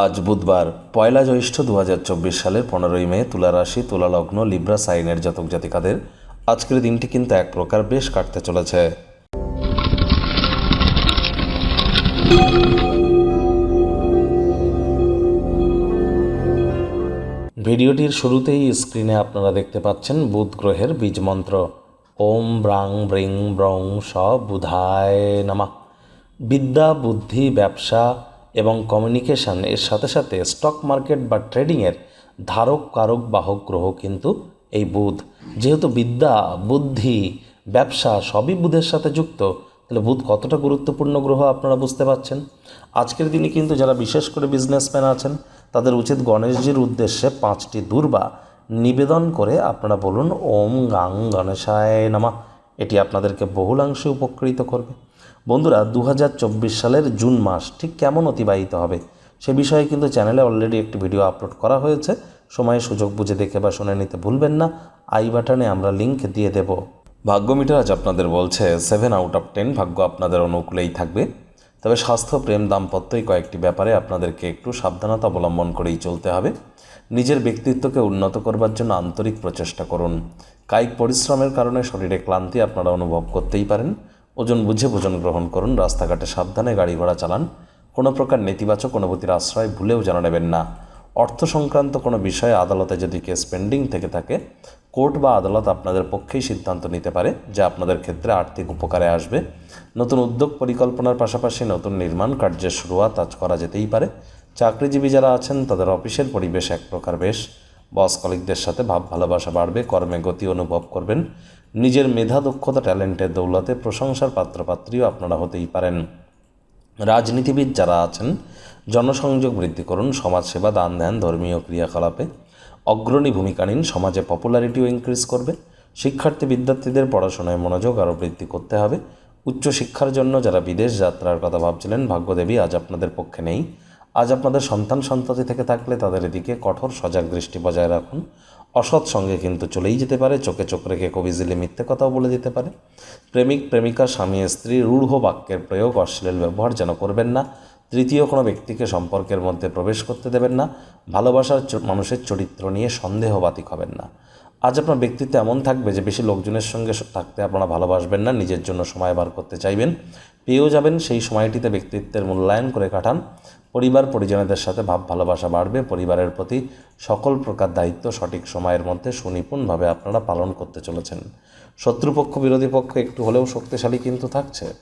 আজ বুধবার, পয়লা জ্যৈষ্ঠ দু হাজার চব্বিশ সালের পনেরোই মে তুলা রাশি, তুলা লগ্ন, লিব্রা, সাইনের জাতক জাতিকাদের আজকের দিনটি কিন্তু এক প্রকার বেশ কাটতে চলেছে। ভিডিওটির শুরুতেই স্ক্রিনে আপনারা দেখতে পাচ্ছেন বুধ গ্রহের বীজ মন্ত্র। ওম ব্রাং ব্রিং ব্রং স বুধায় নামা। বিদ্যা, বুদ্ধি, ব্যবসা এবং কমিউনিকেশন এর সাথে সাথে স্টক মার্কেট বা ট্রেডিংয়ের ধারক কারক বাহক গ্রহ কিন্তু এই বুধ। যেহেতু বিদ্যা, বুদ্ধি, ব্যবসা সবই বুধের সাথে যুক্ত, তাহলে বুধ কতটা গুরুত্বপূর্ণ গ্রহ আপনারা বুঝতে পারছেন? আজকের দিনে কিন্তু যারা বিশেষ করে বিজনেসম্যান আছেন, তাদের উচিত গণেশজির উদ্দেশ্যে পাঁচটি দুর্বা নিবেদন করে আপনারা বলুন, ওম গাং গণেশায় নামা। এটি আপনাদেরকে বহুলাংশে উপকৃত করবে। বন্ধুরা দু হাজার চব্বিশ সালের জুন মাস, ঠিক কেমন অতিবাহিত হবে? সে বিষয়ে কিন্তু চ্যানেলে অলরেডি একটি ভিডিও আপলোড করা হয়েছে। সময়ে সুযোগ বুঝে দেখে বা শুনে নিতে ভুলবেন না। আই বাটনে আমরা লিংক দিয়ে দেব। ভাগ্য মিটার আজ আপনাদের বলছে সেভেন আউট অফ টেন ভাগ্য আপনাদের অনুকূলেই থাকবে। তবে স্বাস্থ্য, প্রেম দাম্পত্য এই কয়েকটি ব্যাপারে আপনাদেরকে একটু সাবধানতা অবলম্বন করেই চলতে হবে। নিজের ব্যক্তিত্বকে উন্নত করবার জন্য আন্তরিক প্রচেষ্টা করুন। কায়িক পরিশ্রমের কারণে শরীরে ক্লান্তি আপনারা অনুভব করতেই পারেন। ওজন বুঝে ভোজন গ্রহণ করুন, রাস্তাঘাটে সাবধানে গাড়ি ঘোড়া চালান। কোনো প্রকার নেতিবাচক অনুভূতির আশ্রয় ভুলেও যেন নেবেন না। অর্থ সংক্রান্ত কোনো বিষয়ে আদালতে যদি কেস পেন্ডিং থেকে থাকে, কোর্ট বা আদালত আপনাদের পক্ষেই সিদ্ধান্ত নিতে পারে, যা আপনাদের ক্ষেত্রে আর্থিক উপকারে আসবে। নতুন উদ্যোগ পরিকল্পনার পাশাপাশি নতুন নির্মাণ কার্যের শুরুয়াত আজ করা যেতেই পারে। চাকরিজীবী যারা আছেন, তাদের অফিসের পরিবেশ এক প্রকার বেশ। বস কলিকদের সাথে ভাব ভালোবাসা বাড়বে, কর্মে গতি অনুভব করবেন। নিজের মেধা, দক্ষতা, ট্যালেন্টের দৌলতে প্রশংসার পাত্রপাত্রীও আপনারা হতেই পারেন। রাজনীতিবিদ যারা আছেন, জনসংযোগ বৃদ্ধি করুন, সমাজসেবা, দান ধ্যান, ধর্মীয় ক্রিয়াকলাপে অগ্রণী ভূমিকা নিন, সমাজে পপুলারিটিও ইনক্রিজ করবে। শিক্ষার্থী বিদ্যার্থীদের পড়াশোনায় মনোযোগ আরও বৃদ্ধি করতে হবে। উচ্চশিক্ষার জন্য যারা বিদেশ যাত্রার কথা ভাবছিলেন, ভাগ্যদেবী আজ আপনাদের পক্ষে নেই। আজ আপনাদের সন্তান সন্ততি থেকে থাকলে তাদের এদিকে কঠোর সজাগ দৃষ্টি বজায় রাখুন। অসৎ সঙ্গে কিন্তু চলেই যেতে পারে, চোখে চোখ রেখে কবিজিলে মিথ্যে কথাও বলে দিতে পারে। প্রেমিক, প্রেমিকা, স্বামী, স্ত্রী, রূঢ় বাক্যের প্রয়োগ, অশ্লীল ব্যবহার যেন করবেন না। তৃতীয় কোনো ব্যক্তিকে সম্পর্কের মধ্যে প্রবেশ করতে দেবেন না। ভালোবাসার মানুষের চরিত্র নিয়ে সন্দেহবাতিক হবেন না। আজ আপনার ব্যক্তিত্ব এমন থাকবে যে বেশি লোকজনের সঙ্গে থাকতে আপনারা ভালোবাসবেন না, নিজের জন্য সময় বার করতে চাইবেন। পেয়েও যাবেন সেই সময়টিতে ব্যক্তিত্বের মূল্যায়ন করে কাটান। পরিবার, পরিজনদের সাথে ভাব ভালোবাসা বাড়বে। পরিবারের প্রতি সকল প্রকার দায়িত্ব সঠিক সময়ের মধ্যে সুনিপুণভাবে আপনারা পালন করতে চলেছেন। শত্রুপক্ষ, বিরোধী পক্ষ একটু হলেও শক্তিশালী কিন্তু থাকছে।